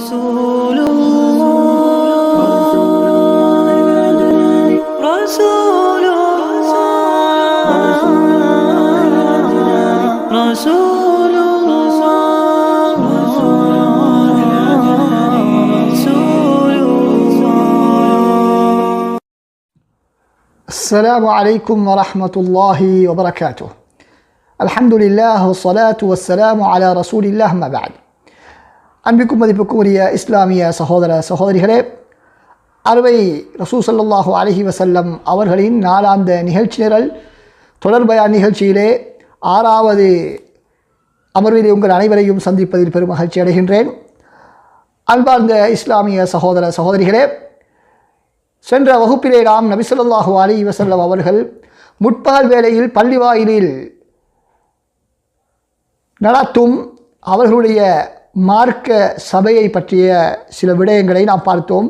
رسول الله. رسول الله. رسول الله. رسول الله السلام عليكم ورحمة الله وبركاته. الحمد لله والصلاة والسلام على رسول الله ما بعد. அன்பிற்கும் மதிப்புக்கும் உரிய இஸ்லாமிய சகோதர சகோதரிகளே அறுவை ரசூ அலஹி வசல்லம் அவர்களின் நாளாந்த நிகழ்ச்சி நிரல் தொடர்பயான் நிகழ்ச்சியிலே ஆறாவது அமர்விலே உங்கள் அனைவரையும் சந்திப்பதில் பெரும் மகிழ்ச்சி அடைகின்றேன். அன்பார்ந்த இஸ்லாமிய சகோதர சகோதரிகளே சென்ற வகுப்பிலே நாம் நபிசல்லாஹு அலி வசல்லம் அவர்கள் முற்பகல் வேளையில் பள்ளி வாயிலில் நடத்தும் அவர்களுடைய மார்க்க சபையை பற்றிய சில விடயங்களை நாம் பார்த்தோம்.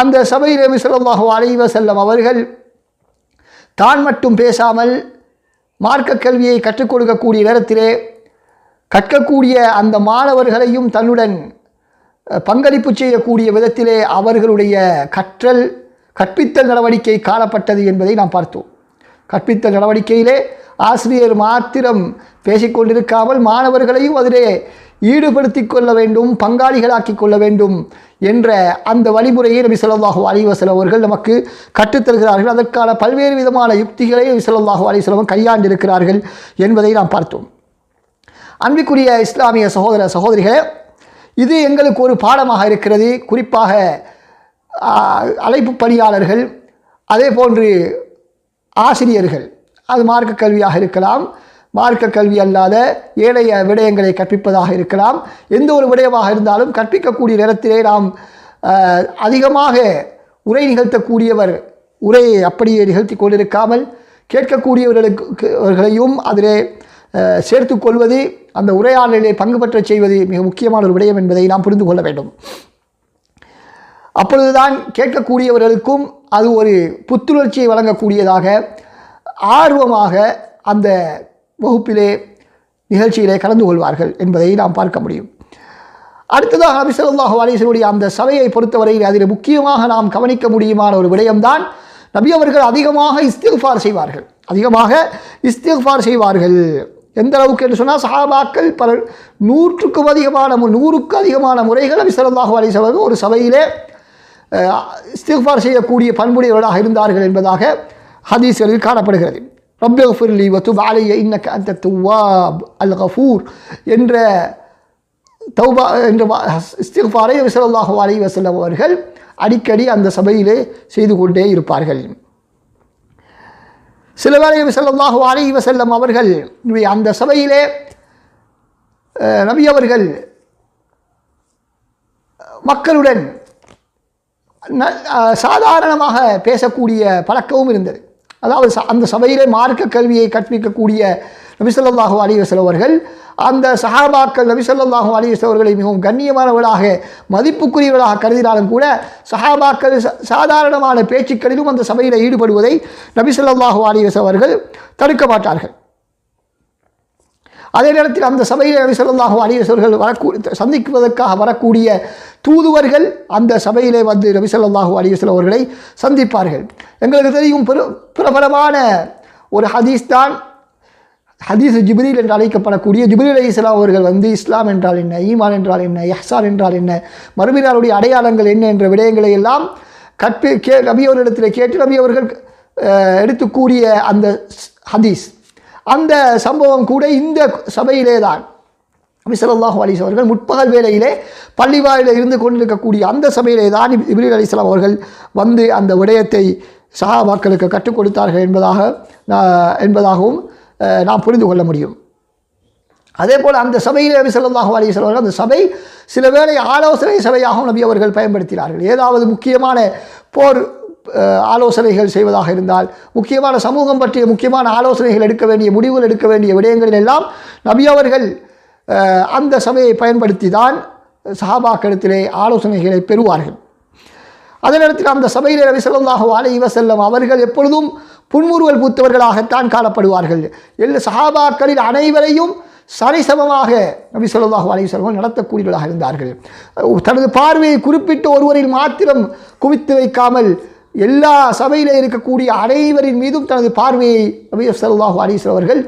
அந்த சபையில் நபிசல்லாஹு அலைவ வசல்லம் அவர்கள் தான் மட்டும் பேசாமல் மார்க்க கல்வியை கற்றுக் கொடுக்கக்கூடிய நேரத்திலே கற்கக்கூடிய அந்த மாணவர்களையும் தன்னுடன் பங்களிப்பு செய்யக்கூடிய விதத்திலே அவர்களுடைய கற்றல் கற்பித்தல் நடவடிக்கை காணப்பட்டது என்பதை நாம் பார்த்தோம். கற்பித்தல் நடவடிக்கையிலே ஆசிரியர் மாத்திரம் பேசிக்கொண்டிருக்காமல் மாணவர்களையும் அதிலே ஈடுபடுத்தி கொள்ள வேண்டும் பங்காளிகளாக்கி கொள்ள வேண்டும் என்ற அந்த வழிமுறையை நபி சொல்லாஹு அலைஹி அவர்கள் நமக்கு கற்றுத்தருகிறார்கள் அதற்கான பல்வேறு விதமான யுக்திகளை நபி சொல்லாஹு அலிவசலம் கையாண்டிருக்கிறார்கள் என்பதை நாம் பார்த்தோம். அன்பிற்குரிய இஸ்லாமிய சகோதர சகோதரிகளே இது எங்களுக்கு ஒரு பாடமாக இருக்கிறது. குறிப்பாக அழைப்பு பணியாளர்கள் அதே போன்று ஆசிரியர்கள் அது மார்க்க கல்வியாக இருக்கலாம் மார்க்க கல்வி அல்லாத ஏனைய விடயங்களை கற்பிப்பதாக இருக்கலாம். எந்த ஒரு விடயமாக இருந்தாலும் கற்பிக்கக்கூடிய நேரத்திலே நாம் அதிகமாக உரை நிகழ்த்தக்கூடியவர் உரையை அப்படியே நிகழ்த்தி கொண்டிருக்காமல் கேட்கக்கூடியவர்களுக்கு அவர்களையும் அதிலே சேர்த்து கொள்வது அந்த உரையாடலிலே பங்கு பெற்ற செய்வது மிக முக்கியமான ஒரு விடயம் என்பதை நாம் புரிந்து கொள்ள வேண்டும். அப்பொழுதுதான் கேட்கக்கூடியவர்களுக்கும் அது ஒரு புத்துணர்ச்சியை வழங்கக்கூடியதாக ஆர்வமாக அந்த வகுப்பிலே நிகழ்ச்சியிலே கலந்து கொள்வார்கள் என்பதை நாம் பார்க்க முடியும். அடுத்ததாக நபி ஸல்லல்லாஹு அலைஹி அந்த சபையை பொறுத்தவரையில் அதில் முக்கியமாக நாம் கவனிக்க முடியுமான ஒரு விடயம்தான் நபி அவர்கள் அதிகமாக இஸ்திஃபார் செய்வார்கள். அதிகமாக இஸ்திஃபார் செய்வார்கள். எந்த அளவுக்கு என்று சொன்னால் சஹாபாக்கள் பல நூற்றுக்கும் அதிகமான மு- நூறுக்கு அதிகமான முறைகள் நபி ஸல்லல்லாஹு அலைஹி அவர்கள் ஒரு சபையிலே இஸ்திஃபார் செய்யக்கூடிய பண்புடையவர்களாக இருந்தார்கள் என்பதாக ஹதீஸ்களில் காணப்படுகிறது. ரப்பி ஃபிர்லி வத்துப் அலைய இன்னக்க அந்த துவாப் அல் கஃபூர் என்ற தௌபா என்ற வா- இஸ்திக்ஃபாரை நபி ஸல்லல்லாஹு அவர்கள் அடிக்கடி அந்த சபையிலே செய்து கொண்டே இருப்பார்கள். சில வேளை நபி ஸல்லல்லாஹு வசல்லம் அவர்கள் இவை அந்த சபையிலே நபி அவர்கள் மக்களுடன் சாதாரணமாக பேசக்கூடிய பழக்கமும் இருந்தது. அதாவது ச- அந்த சபையிலே மார்க்க கல்வியை கற்பிக்கக்கூடிய நபிசல்லாஹு அலிவசலவர்கள் அந்த சஹாபாக்கள் நபிசல்லாஹு அலிவசலவர்களை மிகவும் கண்ணியமானவர்களாக மதிப்புக்குரியவர்களாக கருதினாலும் கூட சஹாபாக்கள் ச- சாதாரணமான பேச்சுக்களிலும் அந்த சபையில் ஈடுபடுவதை நபிசல்லாஹு அலிவசவர்கள் தடுக்க மாட்டார்கள். அதே நேரத்தில் அந்த சபையில் நபிசல்லாஹு அலிவசவர்கள் வரக்கூ வஸல்லம் வரக்கூடிய சந்திக்குவதற்காக வரக்கூடிய தூதுவர்கள் அந்த சபையிலே வந்து ரபிசல்லாஹூ அலிவசல் அவர்களை சந்திப்பார்கள். எங்களுக்கு தெரியும் பிர பிரபலமான ஒரு ஹதீஸ் தான் ஹதீஸ் ஜிப்ரீல் என்று அழைக்கப்படக்கூடிய ஜிப்ரீல் அலி இஸ்லாம் அவர்கள் வந்து இஸ்லாம் என்றால் என்ன ஈமான் என்றால் என்ன எஹ்சான் என்றால் என்ன மறுமையினாருடைய அடையாளங்கள் என்ன என்ற விடயங்களை எல்லாம் கற்பி கே நபி அவர்களிடத்தில் கேட்டு நபி அவர்கள் எடுத்து கூறிய அந்த ஸ்- ஹதீஸ். அந்த சம்பவம் கூட இந்த சபையிலே தான். நபி ஸல்லல்லாஹு அவர்கள் முற்பகல் வேளையிலே பள்ளிவாயில இருந்து கொண்டிருக்கக்கூடிய அந்த சபையிலே தான் இப்ரீல் அலிஸ்லாம் அவர்கள் வந்து அந்த விடயத்தை சஹாபாக்களுக்கு கற்றுக் கொடுத்தார்கள் என்பதாக என்பதாகவும் நாம் புரிந்து கொள்ள முடியும். அதே போல் அந்த சபையில் நபி சொல்லாஹு அலி சொல்வார்கள் அந்த சபை சில வேளை ஆலோசனை சபையாகவும் நபி அவர்கள் பயன்படுத்தினார்கள். ஏதாவது முக்கியமான போர் ஆலோசனைகள் செய்வதாக இருந்தால் முக்கியமான சமூகம் பற்றிய முக்கியமான ஆலோசனைகள் எடுக்க வேண்டிய முடிவுகள் எடுக்க வேண்டிய விடயங்களில் எல்லாம் நபி அவர்கள் அந்த சபையை பயன்படுத்தி தான் சஹாபாக்களிடத்திலே ஆலோசனைகளை பெறுவார்கள். அதே நேரத்தில் அந்த சபையில் நபி ஸல்லல்லாஹு அலைஹி செல்லம் அவர்கள் எப்பொழுதும் புன்முறுவல் பூத்தவர்களாகத்தான் காணப்படுவார்கள். எல்லா சஹாபாக்களில் அனைவரையும் சரிசமமாக நபி ஸல்லல்லாஹு அலைஹி வஸல்லம் நடத்தக்கூடியவர்களாக இருந்தார்கள். தனது பார்வையை குறிப்பிட்ட ஒருவரில் மாத்திரம் குவித்து வைக்காமல் எல்லா சபையிலே இருக்கக்கூடிய அனைவரின் மீதும் தனது பார்வையை நபி ஸல்லல்லாஹு அலைஹி அவர்கள்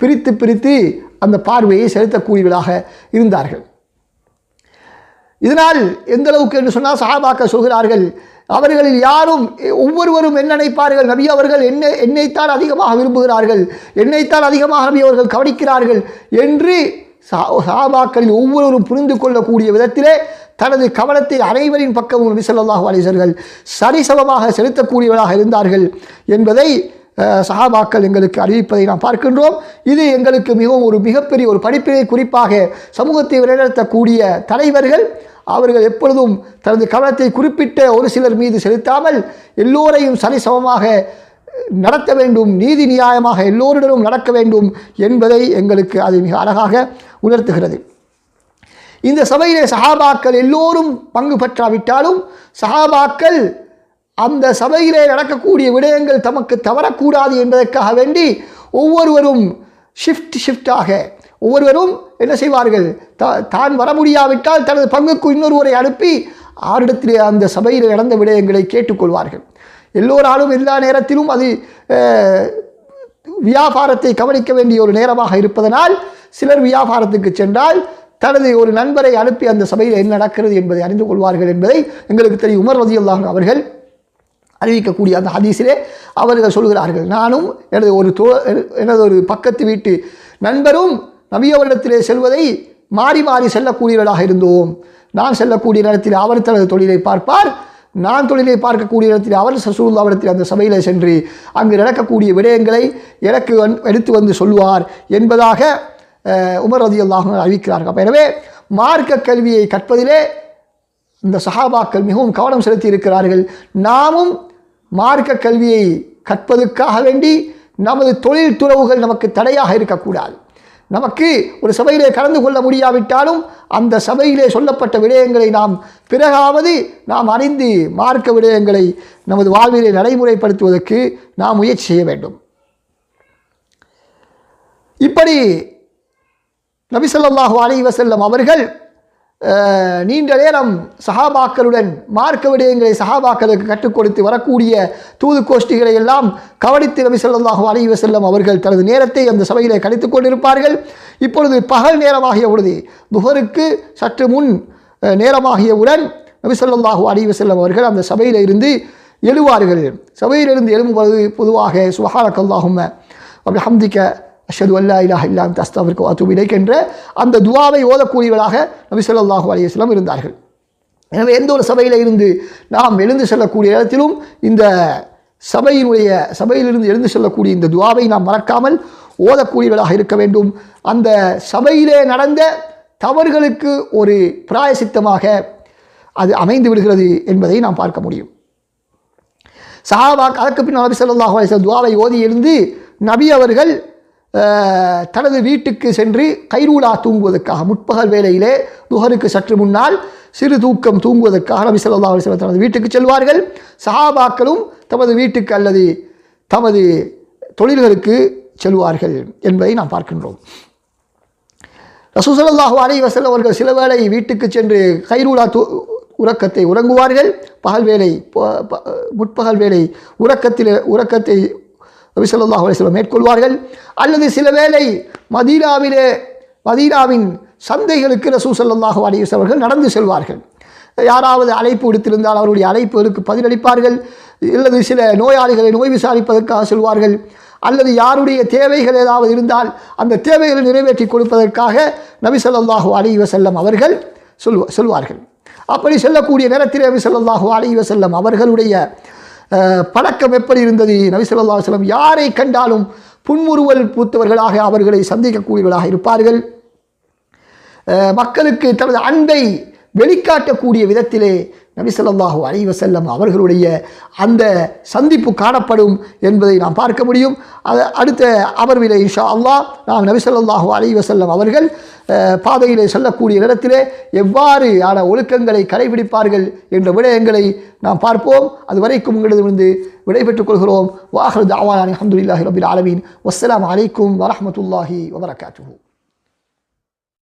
பிரித்து பிரித்து அந்த பார்வையை செலுத்தக்கூடியவர்களாக இருந்தார்கள். இதனால் எந்த அளவுக்கு என்று சொன்னால் சஹாபாக்கள் சொல்கிறார்கள் அவர்களில் யாரும் ஒவ்வொருவரும் என்ன நினைப்பார்கள்? நபி அவர்கள் என்ன என்னைத்தான் அதிகமாக விரும்புகிறார்கள் என்னைத்தான் அதிகமாக நபி அவர்கள் கவனிக்கிறார்கள் என்று சா- சஹாபாக்களில் ஒவ்வொருவரும் புரிந்து கொள்ளக்கூடிய விதத்திலே தனது கவனத்தை அனைவரின் பக்கமும் நபி ஸல்லல்லாஹு சரிசமமாக செலுத்தக்கூடியவராக இருந்தார்கள் என்பதை சஹாபாக்கள் எங்களுக்கு அறிவிப்பதை நாம் பார்க்கின்றோம். இது எங்களுக்கு மிகவும் ஒரு மிகப்பெரிய ஒரு படிப்பினை குறிப்பாக சமூகத்தை வழிநடத்தக்கூடிய தலைவர்கள் அவர்கள் எப்பொழுதும் தனது கவனத்தை குறிப்பிட்ட ஒரு சிலர் மீது செலுத்தாமல் எல்லோரையும் சரிசமமாக நடத்த வேண்டும் நீதி நியாயமாக எல்லோரிடமும் நடக்க வேண்டும் என்பதை எங்களுக்கு அது மிக அழகாக உணர்த்துகிறது. இந்த சபையிலே சஹாபாக்கள் எல்லோரும் பங்கு பெற்றாவிட்டாலும் சஹாபாக்கள் அந்த சபையிலே நடக்கக்கூடிய விடயங்கள் தமக்கு தவறக்கூடாது என்பதற்காக வேண்டி ஒவ்வொருவரும் ஷிஃப்ட் ஷிஃப்டாக ஒவ்வொருவரும் என்ன செய்வார்கள்? தா- தான் வர முடியாவிட்டால் தனது பங்குக்கு இன்னொருவரை அனுப்பி ஆரிடத்திலே அந்த சபையில் நடந்த விடயங்களை கேட்டுக்கொள்வார்கள். எல்லோராலும் எல்லா நேரத்திலும் அது வியாபாரத்தை கவனிக்க வேண்டிய ஒரு நேரமாக இருப்பதனால் சிலர் வியாபாரத்துக்கு சென்றால் தனது ஒரு நண்பரை அனுப்பி அந்த சபையில் என்ன நடக்கிறது என்பதை அறிந்து கொள்வார்கள் என்பதை எங்களுக்கு தெரியும். உமர் ரஜியுல்லாஹ் அவர்கள் அறிவிக்கக்கூடிய அந்த ஹதீஸிலே அவர்கள் சொல்கிறார்கள். நானும் எனது ஒரு தோ எனது ஒரு பக்கத்து வீட்டு நண்பரும் நபியவரிடத்திலே செல்வதை மாறி மாறி செல்லக்கூடியவர்களாக இருந்தோம். நான் செல்லக்கூடிய நேரத்தில் அவர் தனது தொழிலை பார்ப்பார். நான் தொழிலை பார்க்கக்கூடிய இடத்தில் அவர் சசூல்லாவிடத்தில் அந்த சபையில் சென்று அங்கு நடக்கக்கூடிய விடயங்களை எனக்கு வந்- எடுத்து வந்து சொல்லுவார் என்பதாக உமர் ரதி அல்லாஹ் அறிவிக்கிறார்கள். அப்போ எனவே மார்க்க கல்வியை கற்பதிலே இந்த சஹாபாக்கள் மிகவும் கவனம் செலுத்தி இருக்கிறார்கள். நாமும் மார்க்க கல்வியை கற்பதற்காக வேண்டி நமது தொழில் துறவுகள் நமக்கு தடையாக இருக்கக்கூடாது. நமக்கு ஒரு சபையிலே கலந்து கொள்ள முடியாவிட்டாலும் அந்த சபையிலே சொல்லப்பட்ட விடயங்களை நாம் பிறகாவது நாம் அறிந்து மார்க்க விடயங்களை நமது வாழ்விலே நடைமுறைப்படுத்துவதற்கு நாம் முயற்சி செய்ய வேண்டும். இப்படி நபிசல்லாஹு ஸல்லல்லாஹு அவர்கள் நீண்ட நேரம் சஹாபாக்களுடன் மார்க்க விடயங்களை சஹாபாக்களுக்கு கற்றுக் கொடுத்து வரக்கூடிய தூது கோஷ்டிகளை எல்லாம் கவனித்து நபி ஸல்லல்லாஹு அலைஹி வஸல்லம் அவர்கள் தனது நேரத்தை அந்த சபையிலே கழித்துக் கொண்டிருப்பார்கள். இப்பொழுது பகல் நேரமாகிய பொழுது துஹருக்கு சற்று முன் நேரமாகியவுடன் நபி ஸல்லல்லாஹு அலைஹி வஸல்லம் அவர்கள் அந்த சபையில் இருந்து எழுவார்கள். சபையிலிருந்து எழும்பொழுது பொதுவாக சுபஹானக்கல்லாஹும்ம அப்படி ஹம்திக்க அஷது அல்லா இலாஹ் இல்லாம் தஸ்தாவிற்கு அஸ்தாவிற்கு வாத்து இலைக் என்ற அந்த துவாவை ஓதக்கூடியவர்களாக நபி சொல்லாஹூ அலையம் இருந்தார்கள். எனவே எந்த ஒரு சபையில் இருந்து நாம் எழுந்து செல்லக்கூடிய இடத்திலும் இந்த சபையினுடைய சபையிலிருந்து எழுந்து செல்லக்கூடிய இந்த துவாவை நாம் மறக்காமல் ஓதக்கூடியவர்களாக இருக்க வேண்டும். அந்த சபையிலே நடந்த தவறுகளுக்கு ஒரு பிராயசித்தமாக அது அமைந்து விடுகிறது என்பதை நாம் பார்க்க முடியும். சஹாபாக் அதற்கு பின் நபி ஸல்லல்லாஹு துவாவை ஓதி எழுந்து நபி அவர்கள் தனது வீட்டுக்கு சென்று கைரூலா தூங்குவதற்காக முற்பகல் வேளையிலே துஹருக்கு சற்று முன்னால் சிறு தூக்கம் தூங்குவதற்காக நபி சொல்லா அலைஹி தனது வீட்டுக்கு செல்வார்கள். சஹாபாக்களும் தமது வீட்டுக்கு அல்லது தமது தொழில்களுக்கு செல்வார்கள் என்பதை நாம் பார்க்கின்றோம். ரசூசல்லாஹு அலைஹி வசல் அவர்கள் சில வேளை வீட்டுக்கு சென்று கைரூலா தூ உறக்கத்தை உறங்குவார்கள். பகல் வேளை முற்பகல் வேலை உறக்கத்தில் உறக்கத்தை நபிசல்லாஹ் ஸல்லல்லாஹு மேற்கொள்வார்கள். அல்லது சில வேளை மதீனாவிலே மதீனாவின் சந்தைகளுக்கு ரசூ சல்லாஹு அலிஸ் அவர்கள் நடந்து செல்வார்கள். யாராவது அழைப்பு விடுத்திருந்தால் அவருடைய அழைப்புகளுக்கு பதிலளிப்பார்கள். அல்லது சில நோயாளிகளை நோய் விசாரிப்பதற்காக செல்வார்கள். அல்லது யாருடைய தேவைகள் ஏதாவது இருந்தால் அந்த தேவைகளை நிறைவேற்றி கொடுப்பதற்காக நபி ஸல்லல்லாஹு அலைஹி அவர்கள் சொல்வ சொல்வார்கள். அப்படி செல்லக்கூடிய நேரத்தில் நபி ஸல்லல்லாஹு அலைஹி வஸல்லம் அவர்களுடைய பழக்கம் எப்படி இருந்தது? நபிசல்லா ஸல்லல்லாஹு யாரை கண்டாலும் புன்முறுவல் பூத்தவர்களாக அவர்களை சந்திக்கக்கூடியவர்களாக இருப்பார்கள். மக்களுக்கு தனது அன்பை வெளிக்காட்டக்கூடிய விதத்திலே நபி ஸல்லல்லாஹு அலைஹி அவர்களுடைய அந்த சந்திப்பு காணப்படும் என்பதை நாம் பார்க்க முடியும். அது அடுத்த அமர்விலே இஷா அல்லாஹ் நாம் நபி ஸல்லல்லாஹு அலைஹி அவர்கள் பாதையிலே செல்லக்கூடிய நேரத்திலே எவ்வாறு ஆன ஒழுக்கங்களை கடைபிடிப்பார்கள் என்ற விடயங்களை நாம் பார்ப்போம். அது வரைக்கும் உங்களிடமிருந்து விடைபெற்றுக் கொள்கிறோம். வாஹர் தாவானி அஹமதுல்லாஹி ரபில் ஆலமீன். வஸ்லாம் அலைக்கும் வரமத்துல்லாஹி வபரகாத்து